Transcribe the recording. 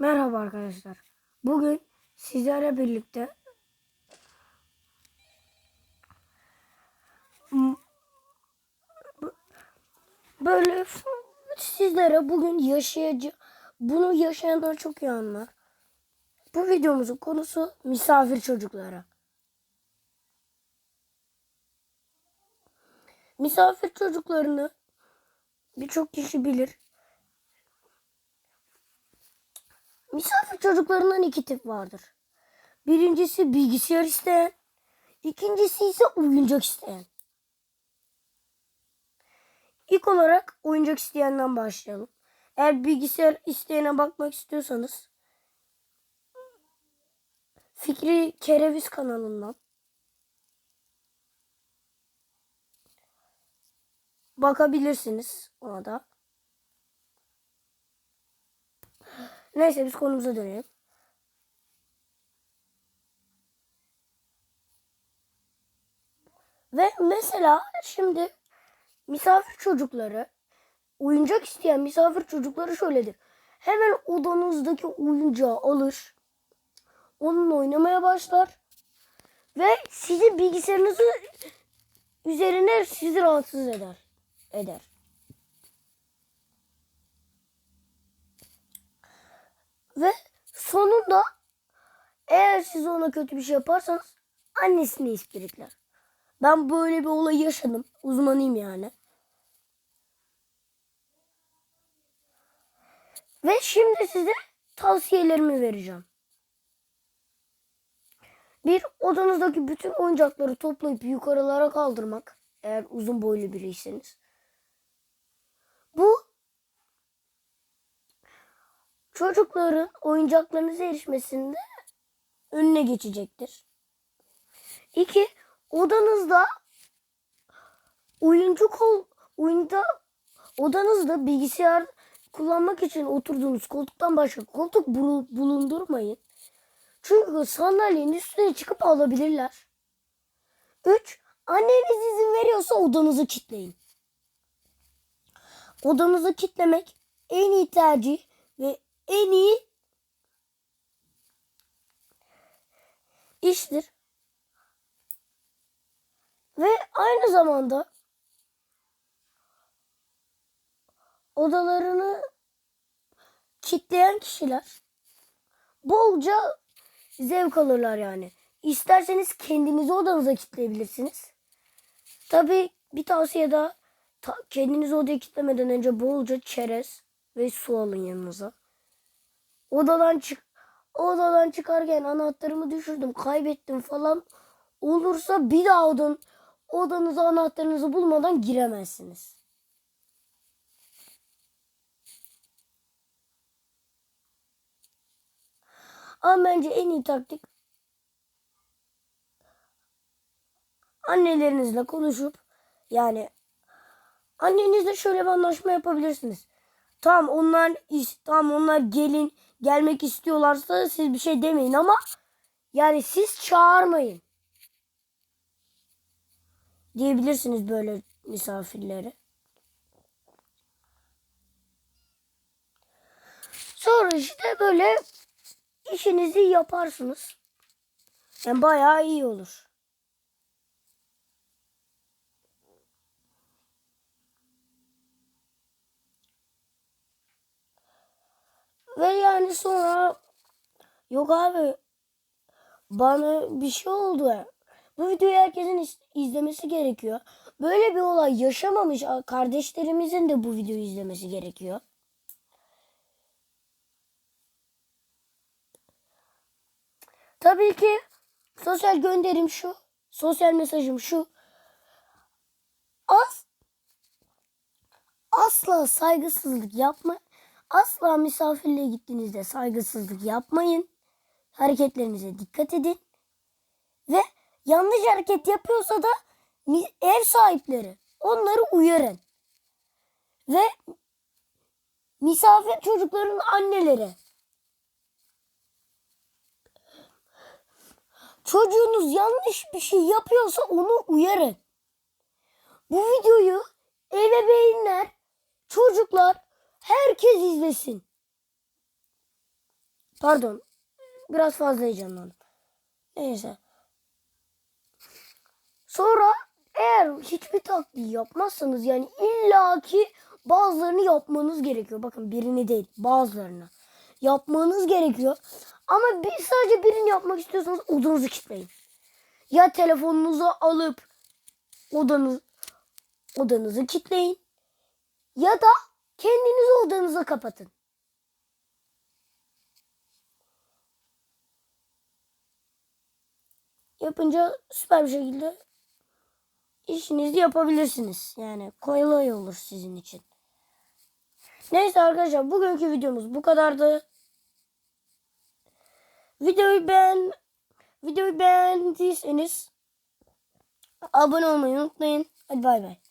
Merhaba arkadaşlar. Bugün sizlerle birlikte böyle sizlere bugün yaşayacak bunu yaşayanlar çok iyi anlar. Bu videomuzun konusu misafir çocuklara. Misafir çocuklarını birçok kişi bilir. Misafir çocuklarından iki tip vardır. Birincisi bilgisayar isteyen, ikincisi ise oyuncak isteyen. İlk olarak oyuncak isteyenden başlayalım. Eğer bilgisayar isteyene bakmak istiyorsanız Fikri Kereviz kanalından bakabilirsiniz ona da. Neyse biz konumuza dönelim. Ve mesela şimdi misafir çocukları, oyuncak isteyen misafir çocukları şöyledir. Hemen odanızdaki oyuncağı alır, onunla oynamaya başlar ve sizin bilgisayarınızı üzerine sizi rahatsız eder. Eder. Ve sonunda eğer siz ona kötü bir şey yaparsanız annesini ispirikler. Ben böyle bir olay yaşadım. Uzmanıyım yani. Ve şimdi size tavsiyelerimi vereceğim. Bir odanızdaki bütün oyuncakları toplayıp yukarılara kaldırmak. Eğer uzun boylu biriyseniz. Bu çocukların oyuncaklarınıza erişmesinde önüne geçecektir. İki, odanızda oyuncu kol, oyunda odanızda bilgisayar kullanmak için oturduğunuz koltuktan başka koltuk bulu- bulundurmayın. Çünkü sandalyenin üstüne çıkıp alabilirler. Üç, anneniz izin veriyorsa odanızı kilitleyin. Odanızı kilitlemek en iyi tercih ve en iyi iştir. Ve aynı zamanda odalarını kitleyen kişiler bolca zevk alırlar yani. İsterseniz kendinizi odanıza kitleyebilirsiniz. Tabii bir tavsiye daha ta- kendinizi odaya kitlemeden önce bolca çerez ve su alın yanınıza. Odadan çık odadan çıkarken anahtarımı düşürdüm, kaybettim falan olursa bir daha odan odanıza anahtarınızı bulmadan giremezsiniz. Ama bence en iyi taktik annelerinizle konuşup yani annenizle şöyle bir anlaşma yapabilirsiniz. Tamam onlar iş, tamam onlar gelin gelmek istiyorlarsa siz bir şey demeyin ama yani siz çağırmayın. Diyebilirsiniz böyle misafirlere. Sonra işte böyle işinizi yaparsınız. Yani bayağı iyi olur. Yani sonra yok abi bana bir şey oldu. Bu videoyu herkesin iz- izlemesi gerekiyor. Böyle bir olay yaşamamış kardeşlerimizin de bu videoyu izlemesi gerekiyor. Tabii ki sosyal gönderim şu. Sosyal mesajım şu. Az asla saygısızlık yapma. Asla misafirliğe gittiğinizde saygısızlık yapmayın. Hareketlerinize dikkat edin. Ve yanlış hareket yapıyorsa da ev sahipleri onları uyarın. Ve misafir çocukların anneleri çocuğunuz yanlış bir şey yapıyorsa onu uyarın. Bu videoyu ebeveynler, çocuklar herkes izlesin. Pardon. Biraz fazla heyecanlandım. Neyse. Sonra eğer hiçbir taktiği yapmazsanız yani illaki bazılarını yapmanız gerekiyor. Bakın birini değil bazılarını yapmanız gerekiyor. Ama bir, sadece birini yapmak istiyorsanız odanızı kilitleyin. Ya telefonunuzu alıp odanız odanızı kilitleyin ya da kendinizi odanıza kapatın. Yapınca süper bir şekilde işinizi yapabilirsiniz. Yani kolay olur sizin için. Neyse arkadaşlar bugünkü videomuz bu kadardı. Videoyu beğen videoyu beğendiyseniz abone olmayı unutmayın. Hadi bay bay.